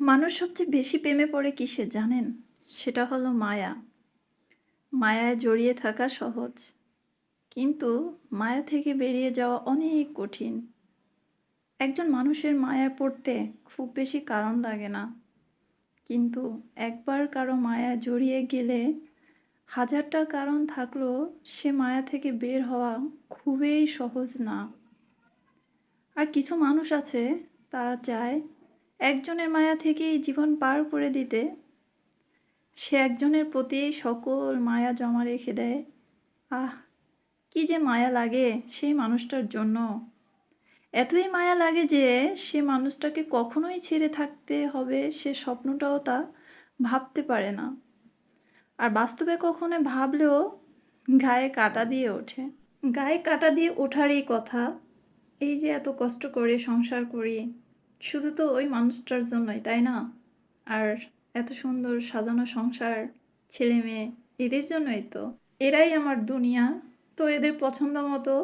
মানুষ সবচেয়ে বেশি প্রেমে পড়ে কিসে জানেন? সেটা হলো মায়া। মায়ায় জড়িয়ে থাকা সহজ। কিন্তু মায়া থেকে বেরিয়ে যাওয়া অনেক কঠিন। একজন মানুষের মায়ায় পড়তে খুব বেশি কারণ লাগে না। কিন্তু একবার কারও মায়া জড়িয়ে গেলে হাজারটা কারণ থাকলেও সে মায়া থেকে বের হওয়া খুবই সহজ না। আর কিছু মানুষ আছে, তারা চায় একজনের মায়া থেকেই জীবন পার করে দিতে, সে একজনের প্রতি সকল মায়া জমা রেখে দেয়। আহ, কি যে মায়া লাগে সেই মানুষটার জন্য। এতই মায়া লাগে যে সে মানুষটাকে কখনোই ছেড়ে থাকতে হবে সে স্বপ্নটাও তা ভাবতে পারে না। আর বাস্তবে কখনো ভাবলেও গায়ে কাটা দিয়ে ওঠে। গায়ে কাটা দিয়ে ওঠারই কথা, এই যে এত কষ্ট করে সংসার করি শুধু তো ওই মানুষটার জন্যই, তাই না? আর এত সুন্দর সাজানো সংসার, ছেলে মেয়ে, এদের জন্যই তো। এরাই আমার দুনিয়া। তো এদের পছন্দ মতো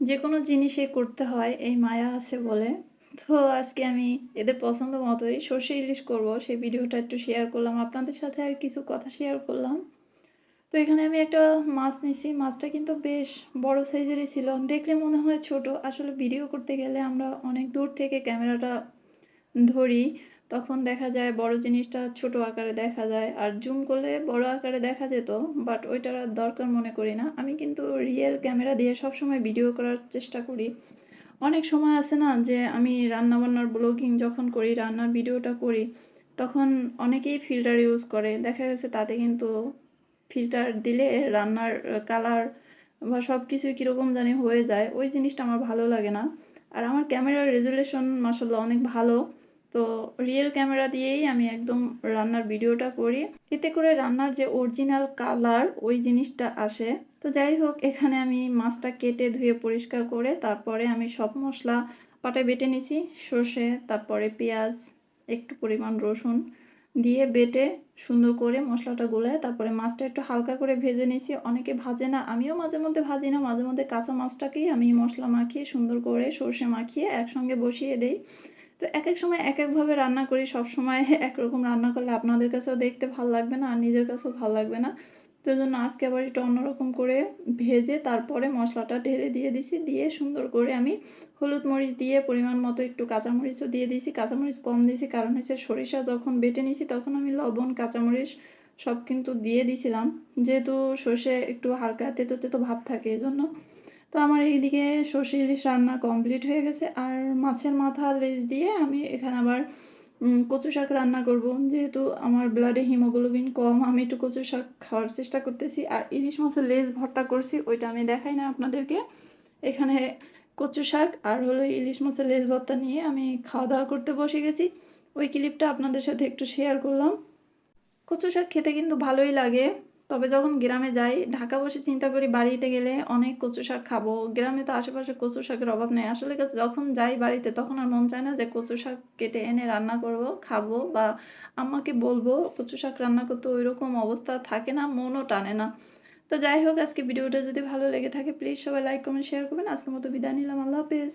যে কোনো জিনিসে করতে হয়, এই মায়া আছে বলে। তো আজকে আমি এদের পছন্দ মতোই সর্ষে ইলিশ করব। সেই ভিডিওটা একটু শেয়ার করলাম। আপনাদের সাথে আর কিছু কথা শেয়ার করলাম। তো এখানে আমি একটা মাছ নিছি। মাছটা কিন্তু বেশ বড় সাইজেরই ছিল। দেখলে মনে হয় ছোট। আসলে ভিডিও করতে গেলে আমরা অনেক দূর থেকে ক্যামেরাটা ধরি। তখন দেখা যায় বড় জিনিসটা ছোট আকারে দেখা যায়। আর জুম করলে বড় আকারে দেখা যেত, বাট ওইটার আর দরকার মনে করি না। আমি কিন্তু রিয়েল ক্যামেরা দিয়ে সব সময় ভিডিও করার চেষ্টা করি। অনেক সময় আছে না যে আমি রান্নাবান্নার ব্লগিং যখন করি, রান্নার ভিডিওটা করি, তখন অনেকেই ফিল্টার ইউজ করে। দেখা গেছে তাতে কিন্তু ফিল্টার দিলে রান্নার কালার বা সব কিছুই কীরকম জানি হয়ে যায়, ওই জিনিসটা আমার ভালো লাগে না। আর আমার ক্যামেরার রেজুলেশন মাসাল্লাহ অনেক ভালো। তো রিয়েল ক্যামেরা দিয়েই আমি একদম রান্নার ভিডিওটা করি। এতে করে রান্নার যে অরিজিনাল কালার ওই জিনিসটা আসে। তো যাই হোক, এখানে আমি মাছটা কেটে ধুয়ে পরিষ্কার করে তারপরে আমি সব মশলা পাটায় বেটে নিছি। সর্ষে, তারপরে পেঁয়াজ, একটু পরিমাণ রসুন। দিয়ে বেটে সুন্দর করে মশলাটা গোলায়, তারপরে মাছটা একটু হালকা করে ভেজে নিয়েছি। অনেকে ভাজে না, আমিও মাঝে মধ্যে ভাজি না, মাঝে মধ্যে কাঁচা মাছটাকেই আমি মশলা মাখিয়ে সুন্দর করে সর্ষে মাখিয়ে একসঙ্গে বসিয়ে দেই। তো এক এক সময় এক একভাবে রান্না করি সব সময় একরকম রান্না করলে আপনাদের কাছেও দেখতে ভালো লাগবে না, আর নিজের কাছেও ভালো লাগবে না। তো জন্য আজকে আবার একটু অন্যরকম করে ভেজে তারপরে মশলাটা ঢেলে দিয়ে দিছি। দিয়ে সুন্দর করে আমি হলুদ মরিচ দিয়ে পরিমাণ মতো একটু কাঁচামরিচও দিয়ে দিয়েছি কাঁচামরিচ কম দিয়েছি কারণ হচ্ছে সরিষা যখন বেটে নিয়েছি তখন আমি লবণ, কাঁচামরিচ সব কিন্তু দিয়ে দিছিলাম। যেহেতু সর্ষে একটু হালকা তেতো তেতো ভাব থাকে এই জন্য তো আমার এইদিকে সর্ষে ইলিশ রান্না কমপ্লিট হয়ে গেছে। আর মাছের মাথা লেজ দিয়ে আমি এখানে আবার কচু শাক রান্না করব। যেহেতু আমার ব্লাডে হিমোগ্লোবিন কম, আমি একটু কচু শাক খাওয়ার চেষ্টা করতেছি। আর ইলিশ মাছের লেজ ভর্তা করছি, ওইটা আমি দেখাই না আপনাদেরকে। এখানে কচু শাক আর হলো ইলিশ মাছের লেজ ভর্তা নিয়ে আমি খাওয়া দাওয়া করতে বসে গেছি। ওই ক্লিপটা আপনাদের সাথে একটু শেয়ার করলাম। কচু শাক খেতে কিন্তু ভালোই লাগে। তবে যখন গ্রামে যাই, ঢাকা বসে চিন্তা করি বাড়িতে গেলে অনেক কচু শাক খাব। গ্রামে তো আশেপাশে কচু শাকের অভাব নেই। আসলে যখন যাই বাড়িতে তখন আর মন চায় না যে কচু শাক কেটে এনে রান্না করব, খাব বা আম্মাকে বলব কচু শাক রান্না করতে ওই রকম অবস্থা থাকে না, মনও টানে না। তো যাই হোক, আজকে ভিডিওটা যদি ভালো লেগে থাকে প্লিজ সবাই লাইক কমেন্ট শেয়ার করবেন। আজকের মতো বিদায় নিলাম। আল্লাহ হাফেজ।